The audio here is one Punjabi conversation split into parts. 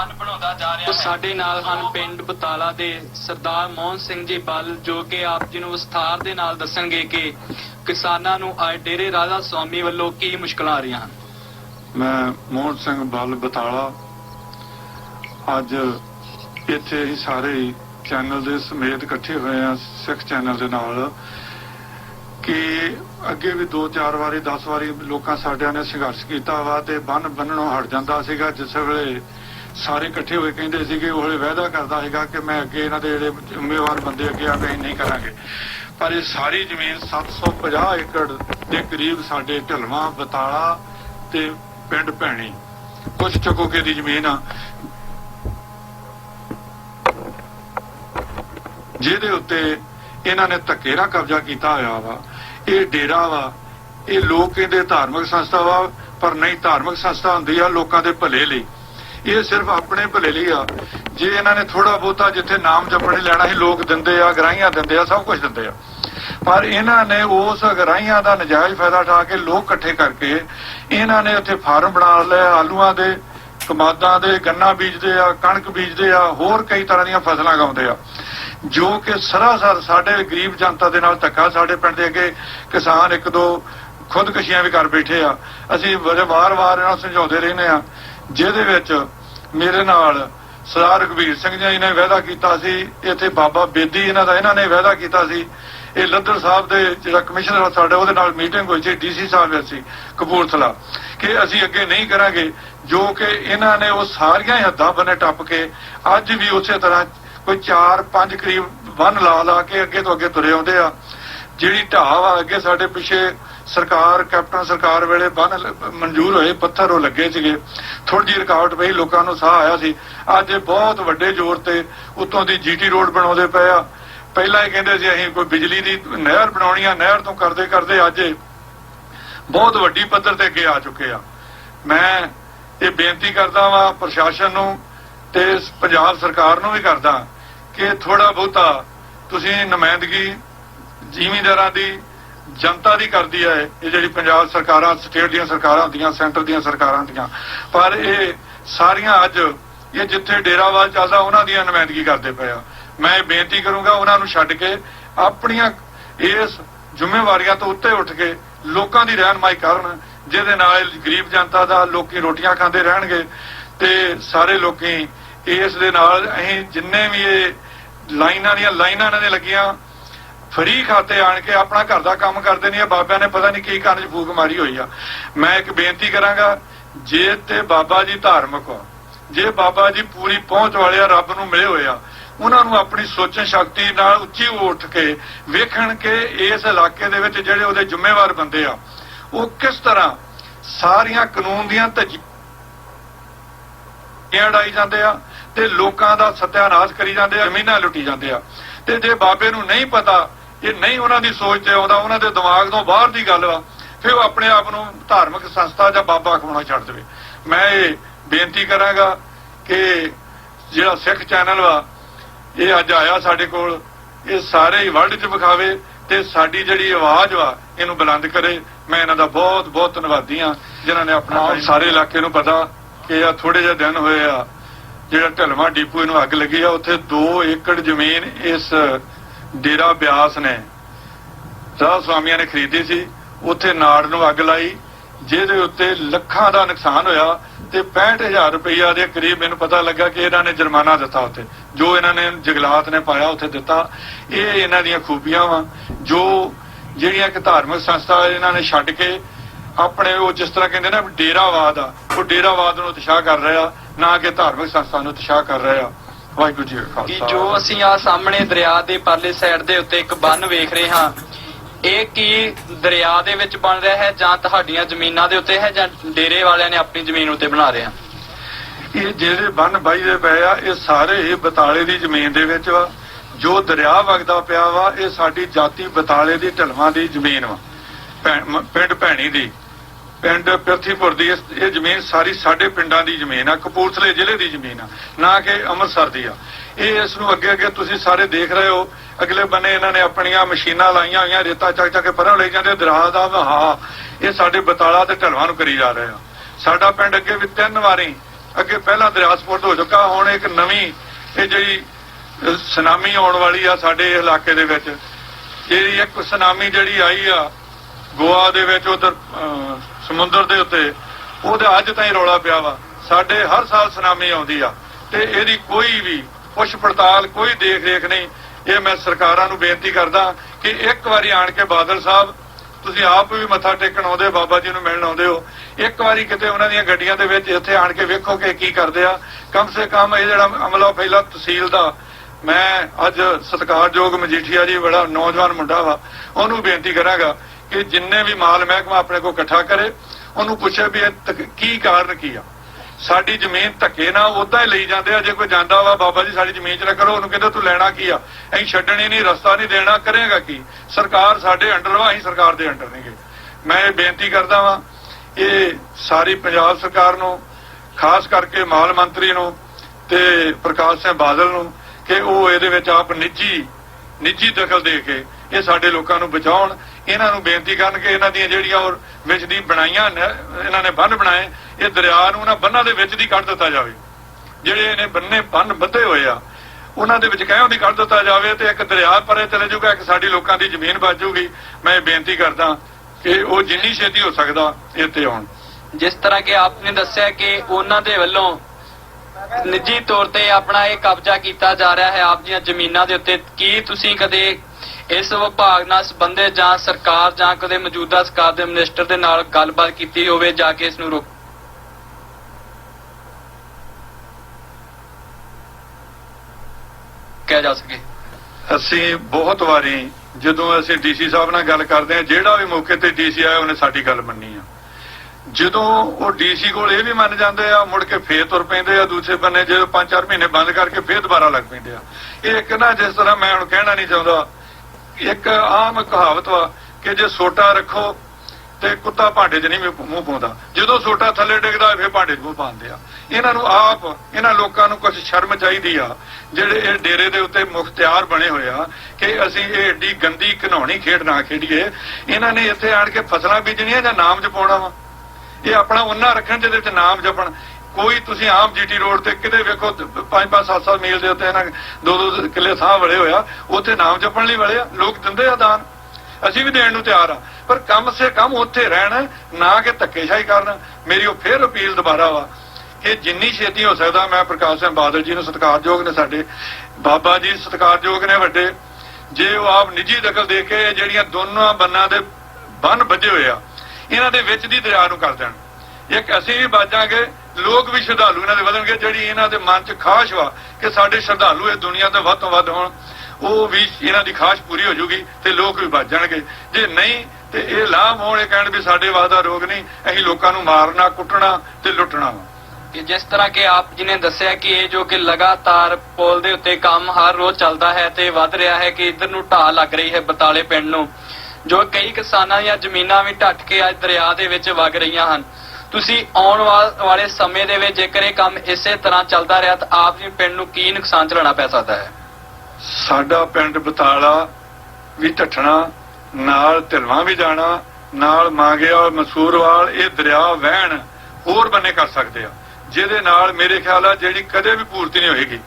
ਬਣਾਉਂਦਾ ਜਾ ਰਿਹਾ ਹੈ। ਸਾਡੇ ਨਾਲ ਹਨ ਪਿੰਡ ਬਤਾਲਾ ਦੇ ਸਰਦਾਰ ਮੋਹਨ ਸਿੰਘ ਜੀ ਬੱਲ ਜੋ ਕਿ ਆਪ ਜੀ ਨੂੰ ਵਿਸਥਾਰ ਦੇ ਨਾਲ ਦੱਸਣਗੇ ਕਿ ਕਿਸਾਨਾਂ ਨੂੰ ਅੱਜ ਡੇਰੇ ਰਾਧਾ ਸੁਆਮੀ ਵੱਲੋਂ ਕੀ ਮੁਸ਼ਕਲਾਂ ਆ ਰਹੀਆਂ ਹਨ। ਮੈਂ ਮੋਹਨ ਸਿੰਘ ਬਲ ਬਤਾਲਾ। ਅੱਜ ਇੱਥੇ ਹੀ ਸਾਰੇ ਚੈਨਲ ਦੇ ਸਮੇਤ ਇਕੱਠੇ ਹੋਏ ਆ ਸਿੱਖ ਚੈਨਲ ਦੇ ਨਾਲ ਕਿ ਅੱਗੇ ਵੀ 2-4 ਵਾਰੀ 10 ਵਾਰੀ ਲੋਕਾਂ ਸਾਡਿਆਂ ਨੇ ਸੰਘਰਸ਼ ਕੀਤਾ ਵਾ ਤੇ ਬੰਨ ਬੰਨਣੋਂ ਹਟ ਜਾਂਦਾ ਸੀਗਾ। ਜਿਸ ਵੇਲੇ ਸਾਰੇ ਇਕੱਠੇ ਹੋਏ ਕਹਿੰਦੇ ਸੀਗੇ, ਉਹ ਵੇਲੇ ਵਾਅਦਾ ਕਰਦਾ ਸੀਗਾ ਕਿ ਮੈਂ ਅੱਗੇ ਇਹਨਾਂ ਦੇ ਜਿਹੜੇ ਜ਼ਿੰਮੇਵਾਰ ਬੰਦੇ ਅੱਗੇ ਆ ਕੇ ਨਹੀਂ ਕਰਾਂਗੇ। ਪਰ ਇਹ ਸਾਰੀ ਜ਼ਮੀਨ 750 ਏਕੜ ਦੇ ਕਰੀਬ ਸਾਡੇ ਢਲਵਾਂ, ਬਤਾਲਾ ਤੇ ਪਿੰਡ ਭੈਣੀ। ਕੁਝ ਚਕੋਕੇ ਦੀ ਜ਼ਮੀਨ ਆ। ਜਿਹਦੇ ਉੱਤੇ ਇਹਨਾਂ ਨੇ ਧੱਕੇਰਾ ਕਬਜ਼ਾ ਕੀਤਾ ਹੋਇਆ ਵਾ। ਇਹ ਡੇਰਾ ਵਾ। ਇਹ ਲੋਕ ਕਹਿੰਦੇ ਧਾਰਮਿਕ ਸੰਸਥਾ ਵਾ, ਪਰ ਨਹੀਂ, ਧਾਰਮਿਕ ਸੰਸਥਾ ਹੁੰਦੀ ਆ ਲੋਕਾਂ ਦੇ ਭਲੇ ਲਈ। ਇਹ ਸਿਰਫ ਆਪਣੇ ਭਲੇ ਲਈ ਆ। ਜੇ ਇਹਨਾਂ ਨੇ ਥੋੜਾ ਬਹੁਤਾ ਜਿੱਥੇ ਨਾਮ ਜਪਣੇ ਲੈਣਾ ਸੀ, ਲੋਕ ਦਿੰਦੇ ਆ, ਗਰਾਹੀਆਂ ਦਿੰਦੇ ਆ, ਸਭ ਕੁਝ ਦਿੰਦੇ ਆ। ਪਰ ਇਹਨਾਂ ਨੇ ਉਸ ਗਰਾਹੀਆਂ ਦਾ ਨਜਾਇਜ਼ ਫਾਇਦਾ ਉਠਾ ਕੇ ਲੋਕ ਇਕੱਠੇ ਕਰਕੇ ਇਹਨਾਂ ਨੇ ਉੱਥੇ ਫਾਰਮ ਬਣਾ ਲਏ, ਆਲੂਆਂ ਦੇ, ਕਮਾਦਾਂ ਦੇ, ਗੰਨਾ ਬੀਜਦੇ ਆ, ਕਣਕ ਬੀਜਦੇ ਆ, ਹੋਰ ਕਈ ਤਰ੍ਹਾਂ ਦੀਆਂ ਫਸਲਾਂ ਗਾਉਂਦੇ ਆ। ਜੋ ਕਿ ਸਰਾਸਰ ਸਾਡੇ ਗਰੀਬ ਜਨਤਾ ਦੇ ਨਾਲ ਧੱਕਾ ਸਾਡੇ ਪਿੰਡ ਦੇ ਅੱਗੇ ਕਿਸਾਨ ਇੱਕ ਦੋ ਖੁਦਕਸ਼ੀਆਂ ਵੀ ਕਰ ਬੈਠੇ ਆ। ਅਸੀਂ ਵਾਰ-ਵਾਰ ਇਹਨਾਂ ਨੂੰ ਸਮਝਾਉਂਦੇ ਰਹਿੰਦੇ ਆ ਜਿਹਦੇ ਵਿੱਚ ਮੇਰੇ ਨਾਲ ਸਰਦਾਰ ਰਘਵੀਰ ਸਿੰਘ ਜੀ ਨੇ ਵਾਅਦਾ ਕੀਤਾ ਸੀ, ਇੱਥੇ ਬਾਬਾ ਬੇਦੀ ਇਹਨਾਂ ਦਾ, ਇਹਨਾਂ ਨੇ ਵਾਅਦਾ ਕੀਤਾ ਸੀ। ਇਹ ਲੱਦਰ ਸਾਹਿਬ ਦੇ ਜਿਹੜਾ ਕਮਿਸ਼ਨਰ ਸਾਡੇ, ਉਹਦੇ ਨਾਲ ਮੀਟਿੰਗ ਹੋਈ ਸੀ, ਡੀਸੀ ਸਾਹਿਬ ਵਿੱਚ ਸੀ, ਕਪੂਰਥਲਾ। ਕਿ ਅਸੀਂ ਅੱਗੇ ਨਹੀਂ ਕਰਾਂਗੇ, ਜੋ ਕਿ ਇਹਨਾਂ ਨੇ ਉਹ ਸਾਰੀਆਂ ਹੀ ਹੱਦਾਂ ਬੰਨੇ ਟੱਪ ਕੇ ਅੱਜ ਵੀ ਉਸੇ ਤਰ੍ਹਾਂ ਕੋਈ 4-5 ਕਰੀਬ ਬੰਨ ਲਾ ਲਾ ਕੇ ਅੱਗੇ ਤੋਂ ਅੱਗੇ ਤੁਰੇ ਆਉਂਦੇ ਆ। ਜਿਹੜੀ ਢਾਹ ਵਾ ਅੱਗੇ ਸਾਡੇ ਪਿੱਛੇ ਸਰਕਾਰ, ਕੈਪਟਨ ਸਰਕਾਰ ਵੇਲੇ ਬੰਨ ਮਨਜ਼ੂਰ ਹੋਏ, ਪੱਥਰ ਉਹ ਲੱਗੇ ਸੀਗੇ। ਥੋੜੀ ਜਿਹੀ ਰੁਕਾਵਟ ਪਈ, ਲੋਕਾਂ ਨੂੰ ਸਾਹ ਆਇਆ ਸੀ। ਅੱਜ ਬਹੁਤ ਵੱਡੇ ਜ਼ੋਰ ਤੇ ਉਤੋਂ ਦੀ ਜੀਟੀ ਰੋਡ ਬਣਾਉਂਦੇ ਪਏ ਆ। ਪਹਿਲਾਂ ਇਹ ਕਹਿੰਦੇ ਸੀ, ਅਸੀਂ ਕੋਈ ਬਿਜਲੀ ਦੀ ਨਹਿਰ ਬਣਾਉਣੀ ਆ, ਨਹਿਰ ਤੋਂ ਕਰਦੇ ਕਰਦੇ ਅੱਜ ਬਹੁਤ ਵੱਡੀ ਪੱਧਰ ਤੇ ਅੱਗੇ ਆ ਚੁੱਕੇ ਆ। ਮੈਂ ਇਹ ਬੇਨਤੀ ਕਰਦਾ ਵਾਂ, ਪ੍ਰਸ਼ਾਸਨ ਨੂੰ ਤੇ ਪੰਜਾਬ ਸਰਕਾਰ ਨੂੰ ਵੀ ਕਰਦਾ ਕਿ ਥੋੜਾ ਬਹੁਤਾ ਤੁਸੀਂ ਨੁਮਾਇੰਦਗੀ, ਜ਼ਿਮੀਂਦਾਰਾਂ ਦੀ ਜਨਤਾ ਦੀ ਕਰਦੀ ਹੈ ਇਹ ਜਿਹੜੀ ਪੰਜਾਬ ਸਰਕਾਰਾਂ, ਸਟੇਟ ਦੀਆਂ ਸਰਕਾਰਾਂ ਦੀਆਂ ਸੈਂਟਰ ਦੀਆਂ ਸਰਕਾਰਾਂ ਦੀਆਂ ਪਰ ਇਹ ਸਾਰੀਆਂ ਅੱਜ ਇਹ ਜਿੱਥੇ ਡੇਰਾਵਾਲ ਚੱਲਦਾ, ਉਹਨਾਂ ਦੀਆਂ ਨੁਮਾਇੰਦਗੀ ਕਰਦੇ ਪਏ ਆ। ਮੈਂ ਇਹ ਬੇਨਤੀ ਕਰੂੰਗਾ ਉਹਨਾਂ ਨੂੰ ਛੱਡ ਕੇ ਆਪਣੀਆਂ ਇਸ ਜ਼ਿੰਮੇਵਾਰੀਆਂ ਤੋਂ ਉੱਤੇ ਉੱਠ ਕੇ ਲੋਕਾਂ ਦੀ ਰਹਿਨਮਾਈ ਕਰਨ, ਜਿਹਦੇ ਨਾਲ ਗਰੀਬ ਜਨਤਾ ਦਾ, ਲੋਕੀ ਰੋਟੀਆਂ ਖਾਂਦੇ ਰਹਿਣਗੇ ਤੇ ਸਾਰੇ ਲੋਕੀ ਇਸ ਦੇ ਨਾਲ ਅਸੀਂ ਜਿੰਨੇ ਵੀ ਇਹ ਲਾਈਨਾਂ ਦੀਆਂ ਲਾਈਨਾਂ ਇਹਨਾਂ ਦੇ ਲੱਗੀਆਂ ਫਰੀ ਖਾਤੇ ਆਣ ਕੇ ਆਪਣਾ ਘਰ ਦਾ ਕੰਮ ਕਰਦੇ ਨਹੀਂ ਆ ਬਾਬਿਆਂ ਨੇ ਪਤਾ ਨਹੀਂ ਕੀ ਕੰਨ 'ਚ ਫੂਕ ਮਾਰੀ ਹੋਈ ਆ। ਮੈਂ ਇੱਕ ਬੇਨਤੀ ਕਰਾਂਗਾ, ਜੇ ਤੇ ਬਾਬਾ ਜੀ ਧਾਰਮਿਕ ਆ ਜੇ ਬਾਬਾ ਜੀ ਪੂਰੀ ਪਹੁੰਚ ਵਾਲੇ ਆ, ਰੱਬ ਨੂੰ ਮਿਲੇ ਹੋਏ ਆ, ਉਹਨਾਂ ਨੂੰ ਆਪਣੀ ਸੋਚਣ ਸ਼ਕਤੀ ਨਾਲ ਉੱਚੀ ਉੱਠ ਕੇ ਵੇਖਣ ਕਿ ਇਸ ਇਲਾਕੇ ਦੇ ਵਿੱਚ ਜਿਹੜੇ ਉਹਦੇ ਜ਼ਿੰਮੇਵਾਰ ਬੰਦੇ ਆ, ਉਹ ਕਿਸ ਤਰ੍ਹਾਂ ਸਾਰੀਆਂ ਕਾਨੂੰਨ ਦੀਆਂ ਧੱਜੀਆਂ ਉਡਾਈ ਜਾਂਦੇ ਆ ਤੇ ਲੋਕਾਂ ਦਾ ਸਤਿਆਨਾਸ਼ ਕਰੀ ਜਾਂਦੇ ਆ, ਜ਼ਮੀਨਾਂ ਲੁੱਟੀ ਜਾਂਦੇ ਆ। ਤੇ ਜੇ ਬਾਬੇ ਨੂੰ ਨਹੀਂ ਪਤਾ ਇਹ ਨਹੀਂ ਉਹਨਾਂ ਦੀ ਸੋਚ ਤੇ ਆਉਂਦਾ ਉਹਨਾਂ ਦੇ ਦਿਮਾਗ ਤੋਂ ਬਾਹਰ ਦੀ ਗੱਲ ਵਾ ਫਿਰ ਉਹ ਆਪਣੇ ਆਪ ਨੂੰ ਧਾਰਮਿਕ ਸੰਸਥਾ ਜਾਂ ਬਾਬਾ ਖਵਾਉਣਾ ਛੱਡ ਦੇਵੇ। ਮੈਂ ਇਹ ਬੇਨਤੀ ਕਰਾਂਗਾ ਕਿ ਜਿਹੜਾ ਸਿੱਖ ਚੈਨਲ ਵਾ ਇਹ ਅੱਜ ਆਇਆ ਸਾਡੇ ਕੋਲ ਇਹ ਸਾਰੇ ਹੀ ਵਰਲਡ 'ਚ ਵਿਖਾਵੇ ਤੇ ਸਾਡੀ ਜਿਹੜੀ ਆਵਾਜ਼ ਵਾ ਇਹਨੂੰ ਬੁਲੰਦ ਕਰੇ। ਮੈਂ ਇਹਨਾਂ ਦਾ ਬਹੁਤ ਬਹੁਤ ਧੰਨਵਾਦੀ ਆ ਜਿਨ੍ਹਾਂ ਨੇ ਆਪਣਾ ਸਾਰੇ ਇਲਾਕੇ ਨੂੰ ਪਤਾ ਕਿ ਆ ਥੋੜੇ ਜਿਹੇ ਦਿਨ ਹੋਏ ਆ ਜਿਹੜਾ ਢਲਵਾ ਡੀਪੂ ਇਹਨੂੰ ਅੱਗ ਲੱਗੀ ਆ ਉੱਥੇ 2 ਏਕੜ ਜ਼ਮੀਨ ਇਸ ਡੇਰਾ ਬਿਆਸ ਨੇ। ਰਾਹ ਸਵਾਮੀਆਂ ਨੇ ਖਰੀਦੀ ਸੀ। ਉੱਥੇ ਨਾੜ ਨੂੰ ਅੱਗ ਲਾਈ। ਜਿਹਦੇ ਉੱਤੇ ਲੱਖਾਂ ਦਾ ਨੁਕਸਾਨ ਹੋਇਆ ਤੇ 65000 ਰੁਪਇਆ ਦੇ ਕਰੀਬ ਮੈਨੂੰ ਪਤਾ ਲੱਗਾ ਕਿ ਇਹਨਾਂ ਨੇ ਜੁਰਮਾਨਾ ਦਿੱਤਾ ਉੱਥੇ। ਜੋ ਇਹਨਾਂ ਨੇ ਜਗਲਾਤ ਨੇ ਪਾਇਆ, ਉੱਥੇ ਦਿੱਤਾ। ਇਹ ਇਹਨਾਂ ਦੀਆਂ ਖੂਬੀਆਂ ਵਾ। ਜੋ ਜਿਹੜੀਆਂ ਕਿ ਧਾਰਮਿਕ ਸੰਸਥਾ ਇਹਨਾਂ ਨੇ ਛੱਡ ਕੇ ਆਪਣੇ ਉਹ ਜਿਸ ਤਰ੍ਹਾਂ ਕਹਿੰਦੇ ਨਾ, ਡੇਰਾਵਾਦ ਆ, ਉਹ ਡੇਰਾਵਾਦ ਨੂੰ ਉਤਸ਼ਾਹ ਕਰ ਰਿਹਾ, ਨਾ ਕਿ ਧਾਰਮਿਕ ਸੰਸਥਾ ਨੂੰ ਉਤਸ਼ਾਹ ਕਰ ਰਿਹਾ। ਵਾਹਿਗੁਰੂ ਜੀ ਕਾ ਜੋ ਅਸੀਂ ਆ ਸਾਹਮਣੇ ਦਰਿਆ ਦੇ ਪਰਲੇ ਸਾਈਡ ਦੇ ਉੱਤੇ ਇੱਕ ਬੰਨ ਵੇਖ ਰਹੇ ਹਾਂ ਇਹ ਕੀ ਦਰਿਆ ਦੇ ਵਿੱਚ ਬਣ ਰਿਹਾ ਹੈ ਜਾਂ ਤੁਹਾਡੀਆਂ ਜ਼ਮੀਨਾਂ ਦੇ ਉੱਤੇ ਹੈ ਜਾਂ ਡੇਰੇ ਵਾਲਿਆਂ ਨੇ ਆਪਣੀ ਜ਼ਮੀਨ ਉੱਤੇ ਬਣਾ ਰਹੇ ਆ ਇਹ ਜਿਹੜੇ ਬੰਨ ਬਾਈ ਦੇ ਪਏ ਆ ਇਹ ਸਾਰੇ ਬਤਾਲੇ ਦੀ ਜ਼ਮੀਨ ਦੇ ਵਿੱਚ ਵਾ। ਜੋ ਦਰਿਆ ਵਗਦਾ ਪਿਆ ਵਾ ਇਹ ਸਾਡੀ ਜਾਤੀ ਬਤਾਲੇ ਦੀ ਢਲਵਾਂ ਦੀ ਜ਼ਮੀਨ ਵਾ। ਪਿੰਡ ਭੈਣੀ ਦੀ। ਪਿੰਡ ਪਿਰਥੀਪੁਰ ਦੀ ਇਹ ਜ਼ਮੀਨ ਸਾਰੀ ਸਾਡੇ ਪਿੰਡਾਂ ਦੀ ਜ਼ਮੀਨ ਆ, ਕਪੂਰਥਲੇ ਜ਼ਿਲ੍ਹੇ ਦੀ ਜ਼ਮੀਨ ਆ, ਨਾ ਕਿ ਅੰਮ੍ਰਿਤਸਰ ਦੀ ਆ। ਇਹ ਇਸ ਨੂੰ ਅੱਗੇ ਅੱਗੇ ਤੁਸੀਂ ਸਾਰੇ ਦੇਖ ਰਹੇ ਹੋ, ਅਗਲੇ ਬੰਨੇ ਇਹਨਾਂ ਨੇ ਆਪਣੀਆਂ ਮਸ਼ੀਨਾਂ ਲਾਈਆਂ ਹੋਈਆਂ, ਰੇਤਾ ਚੱਕ ਚੱਕ ਕੇ ਪਰਾਂ ਲਈ ਜਾਂਦੇ ਦਰਿਆ ਦਾ ਵਹਾ ਇਹ ਸਾਡੇ ਬਤਾਲਾ ਤੇ ਢਲਵਾਂ ਨੂੰ ਕਰੀ ਜਾ ਰਹੇ ਆ। ਸਾਡਾ ਪਿੰਡ ਅੱਗੇ ਵੀ ਤਿੰਨ ਵਾਰੀ, ਅੱਗੇ ਪਹਿਲਾਂ ਦਰਿਆਸਪੁਰ ਹੋ ਚੁੱਕਾ, ਹੁਣ ਇੱਕ ਨਵੀਂ, ਇਹ ਜਿਹੜੀ ਸੁਨਾਮੀ ਆਉਣ ਵਾਲੀ ਆ ਸਾਡੇ ਇਲਾਕੇ ਦੇ ਵਿੱਚ। ਜਿਹੜੀ ਇੱਕ ਸੁਨਾਮੀ ਜਿਹੜੀ ਆਈ ਆ, ਗੋਆ ਦੇ ਵਿੱਚ ਉਧਰ ਸਮੁੰਦਰ ਦੇ ਉੱਤੇ। ਉਹਦਾ ਅੱਜ ਤਾਈਂ ਰੌਲਾ ਪਿਆ ਵਾ। ਸਾਡੇ ਹਰ ਸਾਲ ਸੁਨਾਮੀ ਆਉਂਦੀ ਆ। ਤੇ ਇਹਦੀ ਕੋਈ ਵੀ ਪੁੱਛ ਪੜਤਾਲ ਕੋਈ ਦੇਖ ਰੇਖ ਨਹੀਂ। ਇਹ ਮੈਂ ਸਰਕਾਰਾਂ ਨੂੰ ਬੇਨਤੀ ਕਰਦਾ ਕਿ ਇੱਕ ਵਾਰੀ ਆਣ ਕੇ ਬਾਦਲ ਸਾਹਿਬ ਤੁਸੀਂ ਆਪ ਵੀ ਮੱਥਾ ਟੇਕਣ ਆਉਂਦੇ ਹੋ, ਬਾਬਾ ਜੀ ਨੂੰ ਮਿਲਣ ਆਉਂਦੇ ਹੋ। ਇੱਕ ਵਾਰੀ ਕਿਤੇ ਉਹਨਾਂ ਦੀਆਂ ਗੱਡੀਆਂ ਦੇ ਵਿੱਚ ਇੱਥੇ ਆਣ ਕੇ ਵੇਖੋ ਕਿ ਕੀ ਕਰਦੇ ਆ। ਕਮ ਸੇ ਕਮ ਇਹ ਜਿਹੜਾ ਅਮਲਾ ਪਹਿਲਾ ਤਹਿਸੀਲ ਦਾ ਮੈਂ ਅੱਜ ਸਤਿਕਾਰਯੋਗ ਮਜੀਠੀਆ ਜੀ ਬੜਾ ਨੌਜਵਾਨ ਮੁੰਡਾ ਵਾ ਉਹਨੂੰ ਬੇਨਤੀ ਕਰਾਂਗਾ ਕਿ ਜਿੰਨੇ ਵੀ ਮਾਲ ਮਹਿਕਮਾ ਆਪਣੇ ਕੋਲ ਇਕੱਠਾ ਕਰੇ, ਉਹਨੂੰ ਪੁੱਛੇ ਵੀ ਇਹ ਕੀ ਕਾਰਨ ਕੀ ਆ? ਸਾਡੀ ਜ਼ਮੀਨ ਧੱਕੇ ਨਾਲ ਉਦਾਂ ਹੀ ਲਈ ਜਾਂਦੇ ਆ, ਜੇ ਕੋਈ ਜਾਂਦਾ ਵਾ, ਬਾਬਾ ਜੀ ਸਾਡੀ ਜ਼ਮੀਨ 'ਚ ਨਾ ਕਰੋ, ਉਹਨੂੰ ਕਹਿੰਦੇ ਤੂੰ ਲੈਣਾ ਕੀ ਆ? ਅਸੀਂ ਛੱਡਣੀ ਨਹੀਂ, ਰਸਤਾ ਨਹੀਂ ਦੇਣਾ, ਕਰੇਗਾ ਕੀ? ਸਰਕਾਰ ਸਾਡੇ ਅੰਡਰ ਵਾ, ਅਸੀਂ ਸਰਕਾਰ ਦੇ ਅੰਡਰ ਨਹੀਂਗੇ ਮੈਂ ਇਹ ਬੇਨਤੀ ਕਰਦਾ ਵਾਂ, ਇਹ ਸਾਰੀ ਪੰਜਾਬ ਸਰਕਾਰ ਨੂੰ, ਖਾਸ ਕਰਕੇ ਮਾਲ ਮੰਤਰੀ ਨੂੰ ਤੇ ਪ੍ਰਕਾਸ਼ ਸਿੰਘ ਬਾਦਲ ਨੂੰ, ਕਿ ਉਹ ਇਹਦੇ ਵਿੱਚ ਆਪ ਨਿੱਜੀ ਨਿੱਜੀ ਦਖਲ ਦੇ ਕੇ ਇਹ ਸਾਡੇ ਲੋਕਾਂ ਨੂੰ ਬਚਾਉਣ ਇਹਨਾਂ ਨੂੰ ਬੇਨਤੀ ਕਰਨ ਕਿ ਇਹਨਾਂ ਦੀਆਂ ਜਿਹੜੀਆਂ ਉਹ ਵਿੱਚ ਦੀ ਬਣਾਈਆਂ ਇਹਨਾਂ ਨੇ ਬੰਨ ਬਣਾਏ, ਇਹ ਦਰਿਆ ਨੂੰ ਨਾ ਬੰਨਾਂ ਦੇ ਵਿੱਚ ਦੀ ਕੱਢ ਦਿੱਤਾ ਜਾਵੇ। ਜਿਹੜੇ ਇਹਨੇ ਬੰਨੇ ਬੰਨ ਬੱਧੇ ਹੋਏ ਆ, ਉਹਨਾਂ ਦੇ ਵਿੱਚ ਕਹਿਓ ਦੀ ਕੱਢ ਦਿੱਤਾ ਜਾਵੇ ਤੇ ਇੱਕ ਦਰਿਆ ਪਰੇ ਚਲੇ ਜਾਊਗਾ, ਇੱਕ ਸਾਡੀ ਲੋਕਾਂ ਦੀ ਜ਼ਮੀਨ ਬਚ ਮੈਂ ਇਹ ਬੇਨਤੀ ਕਰਦਾ ਕਿ ਉਹ ਜਿੰਨੀ ਛੇਤੀ ਹੋ ਸਕਦਾ ਇੱਥੇ ਆਉਣ। ਜਿਸ ਤਰ੍ਹਾਂ ਕਿ ਆਪਨੇ ਦੱਸਿਆ ਕਿ ਉਹਨਾਂ ਦੇ ਵੱਲੋਂ ਨਿੱਜੀ ਤੌਰ ਤੇ ਆਪਣਾ ਇਹ ਕਬਜ਼ਾ ਕੀਤਾ ਜਾ ਰਿਹਾ ਹੈ, ਆਪ ਦੀਆਂ ਜ਼ਮੀਨਾਂ ਦੇ ਉੱਤੇ। ਕੀ ਤੁਸੀਂ ਕਦੇ ਇਸ ਵਿਭਾਗ ਨਾਲ ਸੰਬੰਧਿਤ ਜਾਂ ਸਰਕਾਰ ਜਾਂ ਕਦੇ ਮੌਜੂਦਾ ਸਰਕਾਰ ਦੇ ਮਿਨਿਸਟਰ ਦੇ ਨਾਲ ਗੱਲਬਾਤ ਕੀਤੀ ਹੋਵੇ ਜਾ ਕੇ ਇਸ ਨੂੰ ਰੋਕ ਕਿਹਾ ਜਾ ਸਕੇ। ਅਸੀਂ ਬਹੁਤ ਵਾਰੀ ਜਦੋਂ ਅਸੀਂ ਡੀਸੀ ਸਾਹਿਬ ਨਾਲ ਗੱਲ ਕਰਦੇ ਹਾਂ, ਜਿਹੜਾ ਵੀ ਮੌਕੇ ਤੇ ਡੀਸੀ ਆਇਆ, ਉਹਨੇ ਸਾਡੀ ਗੱਲ ਮੰਨੀ ਆ। ਜਦੋਂ ਉਹ ਡੀਸੀ ਕੋਲ ਇਹ ਵੀ ਮੰਨ ਜਾਂਦੇ ਆ, ਮੁੜ ਕੇ ਫੇਰ ਤੁਰ ਪੈਂਦੇ ਆ, ਦੂਸਰੇ ਬੰਨੇ ਜਦੋਂ 5-4 ਮਹੀਨੇ ਬੰਦ ਕਰਕੇ ਫੇਰ ਦੁਬਾਰਾ ਲੱਗ ਪੈਂਦੇ ਆ। ਇਹ ਇੱਕ ਨਾ ਜਿਸ ਤਰ੍ਹਾਂ ਮੈਂ ਹੁਣ ਕਹਿਣਾ ਨਹੀਂ ਚਾਹੁੰਦਾ ਇੱਕ ਆਮ ਕਹਾਵਤ ਵਾ ਕਿ ਜੇ ਸੋਟਾ ਰੱਖੋ ਤੇ ਕੁੱਤਾ ਭਾਂਡੇ 'ਚ ਨਹੀਂ ਮੂੰਹ ਪਾਉਂਦਾ। ਜਦੋਂ ਸੋਟਾ ਥੱਲੇ ਡਿੱਗਦਾ ਫੇਰ ਭਾਂਡੇ 'ਚ ਮੂੰਹ ਪਾਉਂਦੇ ਆ। ਇਹਨਾਂ ਨੂੰ ਆਪ, ਇਹਨਾਂ ਲੋਕਾਂ ਨੂੰ ਕੁਝ ਸ਼ਰਮ ਚਾਹੀਦੀ ਆ, ਜਿਹੜੇ ਇਹ ਡੇਰੇ ਦੇ ਉੱਤੇ ਮੁਖਤਿਆਰ ਬਣੇ ਹੋਏ ਆ ਕਿ ਅਸੀਂ ਇਹ ਏਡੀ ਗੰਦੀ ਘਿਨੌਣੀ ਖੇਡ ਨਾ ਖੇਡੀਏ। ਇਹਨਾਂ ਨੇ ਇੱਥੇ ਆਣ ਕੇ ਫਸਲਾਂ ਬੀਜਣੀਆਂ ਜਾਂ ਨਾਮ ਜਪਾਉਣਾ ਵਾ? ਇਹ ਆਪਣਾ ਉਹਨਾਂ ਰੱਖਣ ਜਿਹਦੇ ਵਿੱਚ ਨਾਮ ਜਪਣ। ਕੋਈ ਤੁਸੀਂ ਆਮ ਜੀਟੀ ਰੋਡ ਤੇ ਕਿਤੇ ਵੇਖੋ 5-5 7-7 ਮੀਲ ਦੇ ਉੱਤੇ ਇਹਨਾਂ ਦੋ ਦੋ ਕਿੱਲੇ ਥਾਂ ਵੜੇ ਹੋਇਆ ਉੱਥੇ ਨਾਮ ਜਪਣ ਲਈ ਵੜੇ ਆ, ਲੋਕ ਦਿੰਦੇ ਆ ਦਾਨ। ਅਸੀਂ ਵੀ ਦੇਣ ਨੂੰ ਤਿਆਰ ਆ, ਪਰ ਕੰਮ ਸੇ ਕੰਮ ਉੱਥੇ ਰਹਿਣ, ਨਾ ਕਿ ਧੱਕੇਸ਼ਾਹੀ ਕਰਨ, ਮੇਰੀ ਉਹ ਫੇਰ ਅਪੀਲ ਦੁਬਾਰਾ ਵਾ ਕਿ ਜਿੰਨੀ ਛੇਤੀ ਹੋ ਸਕਦਾ, ਮੈਂ ਪ੍ਰਕਾਸ਼ ਸਿੰਘ ਬਾਦਲ ਜੀ ਨੂੰ ਸਤਿਕਾਰਯੋਗ ਨੇ ਸਾਡੇ, ਬਾਬਾ ਜੀ ਸਤਿਕਾਰਯੋਗ ਨੇ ਵੱਡੇ, ਜੇ ਉਹ ਆਪ ਨਿੱਜੀ ਦਖਲ ਦੇ ਕੇ ਜਿਹੜੀਆਂ ਦੋਨਾਂ ਬੰਨਾਂ ਦੇ ਬੰਨ ਵੱਜੇ ਹੋਏ ਆ, ਇਹਨਾਂ ਦੇ ਵਿੱਚ ਦੀ ਦਰਿਆ ਨੂੰ ਕਰ ਦੇਣ। ਇੱਕ ਅਸੀਂ ਵੀ ਬਾਜਾਂਗੇ ਲੋਕ ਵੀ ਸ਼ਰਧਾਲੂ ਇਹਨਾਂ ਦੇ ਵਧਣਗੇ, ਜਿਹੜੀ ਇਹਨਾਂ ਦੇ ਮਨ 'ਚ ਖਾਸ਼ ਵਾ ਕਿ ਸਾਡੇ ਸ਼ਰਧਾਲੂ ਇਹ ਦੁਨੀਆ ਤੇ ਵੱਧ ਤੋਂ ਵੱਧ ਹੋਣ, ਉਹ ਵੀ ਇਹਨਾਂ ਦੀ ਖਾਸ਼ ਪੂਰੀ ਹੋ ਜੂਗੀ ਤੇ ਲੋਕ ਵੀ ਬਚ ਜਾਣਗੇ। ਜੇ ਨਹੀਂ ਤੇ ਇਹ ਲਾਭ ਹੋਣ ਕਹਿਣ ਵੀ ਸਾਡੇ ਵਾਸਤਾ ਰੋਗ ਨਹੀਂ, ਅਸੀਂ ਲੋਕਾਂ ਨੂੰ ਮਾਰਨਾ, ਕੁੱਟਣਾ ਤੇ ਲੁੱਟਣਾ ਕਿ ਜਿਸ ਤਰ੍ਹਾਂ ਕਿ ਆਪ ਜੀ ਨੇ ਦੱਸਿਆ ਕਿ ਇਹ ਜੋ ਕਿ ਲਗਾਤਾਰ ਪੁਲ ਦੇ ਉੱਤੇ ਕੰਮ ਹਰ ਰੋਜ਼ ਚੱਲਦਾ ਹੈ ਤੇ ਵੱਧ ਰਿਹਾ ਹੈ ਕਿ ਇਧਰ ਨੂੰ ਢਾਹ ਲੱਗ ਰਹੀ ਹੈ ਬਤਾਲੇ ਪਿੰਡ ਨੂੰ, ਜੋ ਕਈ ਕਿਸਾਨਾਂ ਦੀਆਂ ਜ਼ਮੀਨਾਂ ਵੀ ਢੱਟ ਕੇ ਅੱਜ ਦਰਿਆ ਦੇ ਵਿੱਚ ਵਗ ਰਹੀਆਂ ਹਨ। ਤੁਸੀਂ ਆਉਣ ਵਾਲੇ ਸਮੇਂ ਦੇ ਵਿੱਚ ਜੇਕਰ ਇਹ ਕੰਮ ਇਸੇ ਤਰ੍ਹਾਂ ਚੱਲਦਾ ਰਿਹਾ ਤਾਂ ਆਪ ਜੀ ਪਿੰਡ ਨੂੰ ਕੀ ਨੁਕਸਾਨ ਝੱਲਣਾ ਪੈ ਸਕਦਾ ਹੈ? ਸਾਡਾ ਪਿੰਡ ਬਤਾਲਾ ਵੀ ਢੱਠਣਾ, ਨਾਲ ਢਿਲਵਾਂ ਵੀ ਜਾਣਾ, ਨਾਲ ਮਾਂਗਿਆ ਮਸੂਰਵਾਲ, ਇਹ ਦਰਿਆ ਵਹਿਣ ਹੋਰ ਬੰਨੇ ਕਰ ਸਕਦੇ ਆ। ਜਿਹਦੇ ਨਾਲ ਮੇਰੇ ਖਿਆਲ ਆ ਜਿਹੜੀ ਕਦੇ ਵੀ ਪੂਰਤੀ ਨਹੀਂ ਹੋਏਗੀ।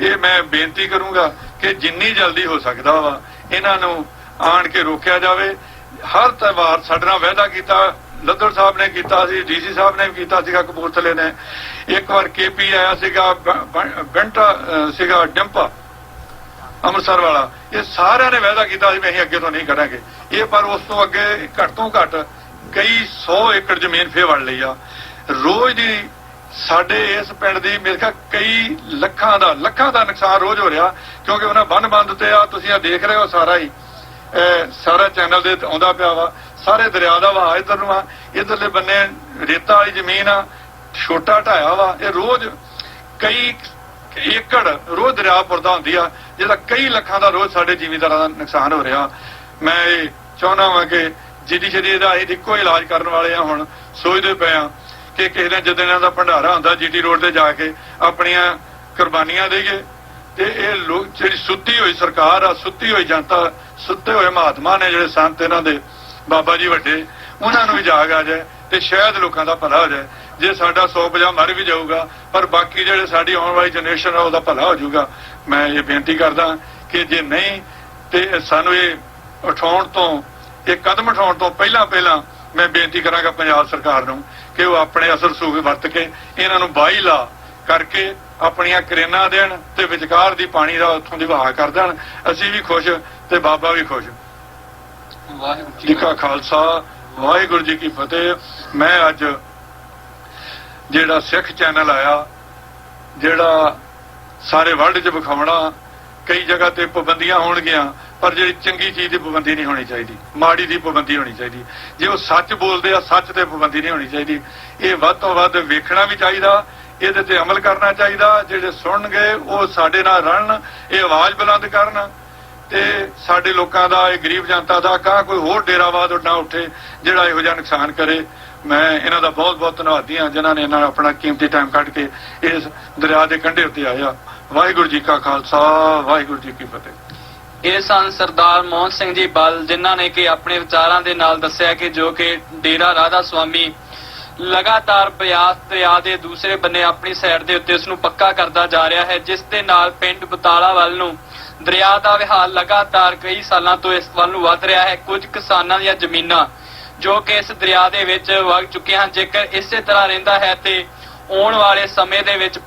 ਇਹ ਮੈਂ ਬੇਨਤੀ ਕਰੂੰਗਾ ਕਿ ਜਿੰਨੀ ਜਲਦੀ ਹੋ ਸਕਦਾ ਵਾ, ਇਹਨਾਂ ਨੂੰ ਆਣ ਕੇ ਰੋਕਿਆ ਜਾਵੇ। ਹਰ ਤਵਾਰ ਸਾਡੇ ਨਾਲ ਵਾਅਦਾ ਕੀਤਾ ਲੱਦੜ ਸਾਹਿਬ ਨੇ ਕੀਤਾ ਸੀ, ਡੀਸੀ ਸਾਹਿਬ ਨੇ ਵੀ ਕੀਤਾ ਸੀਗਾ, ਕਪੂਰਥਲੇ ਨੇ। ਇੱਕ ਵਾਰ ਕੇਪੀ ਆਇਆ ਸੀਗਾ, ਬ- ਸੀਗਾ, ਡੰਪਾ, ਅੰਮ੍ਰਿਤਸਰ ਵਾਲਾ। ਇਹ ਸਾਰਿਆਂ ਨੇ ਵਾਅਦਾ ਕੀਤਾ ਸੀ ਵੀ ਅਸੀਂ ਅੱਗੇ ਤੋਂ ਨਹੀਂ ਕਰਾਂਗੇ। ਇਹ ਪਰ ਉਸ ਤੋਂ ਅੱਗੇ ਘੱਟ ਤੋਂ ਘੱਟ ਕਈ 100 ਏਕੜ ਜ਼ਮੀਨ ਫੇਰ ਵੜ ਲਈ ਆ। ਰੋਜ਼ ਦੀ ਸਾਡੇ ਇਸ ਪਿੰਡ ਦੀ, ਮੇਰੇ ਖਿਆਲ ਕਈ ਲੱਖਾਂ ਦਾ ਲੱਖਾਂ ਦਾ ਨੁਕਸਾਨ ਰੋਜ਼ ਹੋ ਰਿਹਾ, ਕਿਉਂਕਿ ਉਹਨਾਂ ਬੰਨ ਬੰਦ ਤੇ ਆ, ਤੁਸੀਂ ਆ ਦੇਖ ਰਹੇ ਹੋ ਸਾਰਾ ਹੀ। ਸਾਰਾ ਚੈਨਲ ਦੇ ਆਉਂਦਾ ਪਿਆ ਵਾ। ਸਾਰੇ ਦਰਿਆ ਦਾ ਵਹਾਅ ਇਧਰ ਨੂੰ ਆ। ਇਧਰਲੇ ਬੰਨੇ ਰੇਤਾ ਵਾਲੀ ਜ਼ਮੀਨ ਆ, ਛੋਟਾ ਢਾਇਆ ਵਾ। ਇਹ ਰੋਜ਼ ਕਈ ਏਕੜ ਰੋਜ਼ ਦਰਿਆ ਪੁਰਦਾ ਹੁੰਦੀ ਆ, ਜਿਹਦਾ ਕਈ ਲੱਖਾਂ ਦਾ ਰੋਜ਼ ਸਾਡੇ ਜ਼ਿਮੀਂਦਾਰਾਂ ਦਾ ਨੁਕਸਾਨ ਹੋ ਰਿਹਾ। ਮੈਂ ਇਹ ਚਾਹੁੰਦਾ ਵਾਂ ਕਿ ਜਿੱਦੀ ਜਿਹੜੀ ਦਾ ਇਹ ਇੱਕੋ ਇਲਾਜ ਕਰਨ ਵਾਲੇ ਆ ਹੁਣ, ਸੋਚਦੇ ਪਏ ਆ ਕਿ ਕਿਸੇ ਨੇ ਜਦੋਂ ਇਹਨਾਂ ਦਾ ਭੰਡਾਰਾ ਹੁੰਦਾ ਜੀਟੀ ਰੋਡ ਤੇ ਜਾ ਕੇ ਆਪਣੀਆਂ ਕੁਰਬਾਨੀਆਂ ਦੇਈਏ। ਤੇ ਇਹ ਲੋਕ ਜਿਹੜੀ ਸੁੱਤੀ ਹੋਈ ਸਰਕਾਰ ਆ ਸੁੱਤੀ ਹੋਈ ਜਨਤਾ, ਸੁੱਤੇ ਹੋਏ ਮਹਾਤਮਾ ਨੇ ਜਿਹੜੇ ਸੰਤ ਇਹਨਾਂ ਦੇ ਬਾਬਾ ਜੀ ਵੱਡੇ, ਉਹਨਾਂ ਨੂੰ ਵੀ ਜਾਗ ਆ ਜਾਏ ਤੇ ਸ਼ਾਇਦ ਲੋਕਾਂ ਦਾ ਭਲਾ ਹੋ ਜਾਏ। ਜੇ ਸਾਡਾ 150 ਮਰ ਵੀ ਜਾਊਗਾ, ਪਰ ਬਾਕੀ ਜਿਹੜੇ ਸਾਡੀ ਆਉਣ ਵਾਲੀ ਜਨਰੇਸ਼ਨ ਆ, ਉਹਦਾ ਭਲਾ ਹੋ ਜਾਊਗਾ। ਮੈਂ ਇਹ ਬੇਨਤੀ ਕਰਦਾ ਕਿ ਜੇ ਨਹੀਂ, ਤੇ ਸਾਨੂੰ ਇਹ ਉਠਾਉਣ ਤੋਂ, ਇਹ ਕਦਮ ਉਠਾਉਣ ਤੋਂ ਪਹਿਲਾਂ ਪਹਿਲਾਂ ਮੈਂ ਬੇਨਤੀ ਕਰਾਂਗਾ ਪੰਜਾਬ ਸਰਕਾਰ ਨੂੰ ਕਿ ਉਹ ਆਪਣੇ ਅਸਲ ਸੂਖ ਵਰਤ ਕੇ ਇਹਨਾਂ ਨੂੰ ਬਾਈ ਲਾ ਕਰਕੇ ਆਪਣੀਆਂ ਕਰੇਨਾਂ ਦੇਣ ਤੇ ਵਿਚਕਾਰ ਦੀ ਪਾਣੀ ਦਾ ਉੱਥੋਂ ਦੀ ਵਹਾਅ ਕਰ ਦੇਣ। ਅਸੀਂ ਵੀ ਖੁਸ਼ ਤੇ ਬਾਬਾ ਵੀ ਖੁਸ਼। ਵਾਹਿਗੁਰੂ ਜੀ ਕਾ ਖਾਲਸਾ ਵਾਹਿਗੁਰੂ ਜੀ ਕੀ ਫਤਿਹ। ਮੈਂ ਅੱਜ ਜਿਹੜਾ ਸਿੱਖ ਚੈਨਲ ਆਇਆ ਜਿਹੜਾ ਸਾਰੇ ਵਰਲਡ 'ਚ ਵਿਖਾਉਣਾ ਕਈ ਜਗ੍ਹਾ ਤੇ ਪਾਬੰਦੀਆਂ ਹੋਣਗੀਆਂ ਪਰ ਜਿਹੜੀ ਚੰਗੀ ਚੀਜ਼ ਦੀ ਪਾਬੰਦੀ ਨਹੀਂ ਹੋਣੀ ਚਾਹੀਦੀ ਮਾੜੀ ਦੀ ਪਾਬੰਦੀ ਹੋਣੀ ਚਾਹੀਦੀ। ਜੇ ਉਹ ਸੱਚ ਬੋਲਦੇ ਆ ਸੱਚ ਤੇ ਪਾਬੰਦੀ ਨਹੀਂ ਹੋਣੀ ਚਾਹੀਦੀ। ਇਹ ਵੱਧ ਤੋਂ ਵੱਧ ਵੇਖਣਾ ਵੀ ਚਾਹੀਦਾ ਇਹਦੇ ਤੇ ਅਮਲ ਕਰਨਾ ਚਾਹੀਦਾ। ਜਿਹੜੇ ਸੁਣਨਗੇ ਉਹ ਸਾਡੇ ਨਾਲ ਰਲਣ ਇਹ ਆਵਾਜ਼ ਬੁਲੰਦ ਕਰਨ। ਤੇ ਸਾਡੇ ਲੋਕਾਂ ਦਾ, ਇਹ ਗਰੀਬ ਜਨਤਾ ਦਾ ਕਾ ਕੋਈ ਹੋਰ ਡੇਰਾਵਾਦ ਨਾ ਉੱਠੇ ਜਿਹੜਾ ਇਹੋ ਜਿਹਾ ਨੁਕਸਾਨ ਕਰੇ। ਮੈਂ ਇਹਨਾਂ ਦਾ ਬਹੁਤ ਬਹੁਤ ਧੰਨਵਾਦੀ ਹਾਂ, ਜਿਨ੍ਹਾਂ ਨੇ ਇਹਨਾਂ ਆਪਣਾ ਕੀਮਤੀ ਟਾਈਮ ਕੱਢ ਕੇ ਇਸ ਦਰਿਆ ਦੇ ਕੰਢੇ ਉੱਤੇ ਆਇਆ। ਵਾਹਿਗੁਰੂ ਜੀ ਕਾ ਖਾਲਸਾ, ਵਾਹਿਗੁਰੂ ਜੀ ਕੀ ਫਤਿਹ। ਇਹ ਸਨ ਸਰਦਾਰ ਮੋਹਨ ਸਿੰਘ ਜੀ ਬਲ, ਜਿਨ੍ਹਾਂ ਨੇ ਕਿ ਆਪਣੇ ਵਿਚਾਰਾਂ ਦੇ ਨਾਲ ਦੱਸਿਆ ਕਿ ਜੋ ਕਿ ਡੇਰਾ ਰਾਧਾ ਸੁਆਮੀ ਲਗਾਤਾਰ ਬਿਆਸ ਦਰਿਆ ਦੇ ਦੂਸਰੇ ਬੰਨੇ ਆਪਣੀ ਸਾਈਡ ਦੇ ਉੱਤੇ ਉਸ ਨੂੰ ਪੱਕਾ ਕਰਦਾ ਜਾ ਰਿਹਾ ਹੈ, ਜਿਸ ਦੇ ਨਾਲ ਪਿੰਡ ਬਤਾਲਾ ਵੱਲ ਨੂੰ ਦਰਿਆ ਦਾ ਵਿਹਾਰ ਲਗਾਤਾਰ ਕਈ ਸਾਲਾਂ ਤੋਂ ਇਸ ਵੱਲ ਨੂੰ ਵੱਧ ਰਿਹਾ ਹੈ। ਕੁਝ ਕਿਸਾਨਾਂ ਦੀਆਂ ਜ਼ਮੀਨਾਂ ਜੋ ਕਿ ਇਸ ਦਰਿਆ ਦੇ ਵਿੱਚ ਵਗ ਚੁੱਕੀਆਂ ਹਨ। ਜੇਕਰ ਇਸੇ ਤਰ੍ਹਾਂ ਰਹਿੰਦਾ ਹੈ ਤੇ ਆਉਣ ਵਾਲੇ ਸਮੇਂ ਦੇ ਵਿੱਚ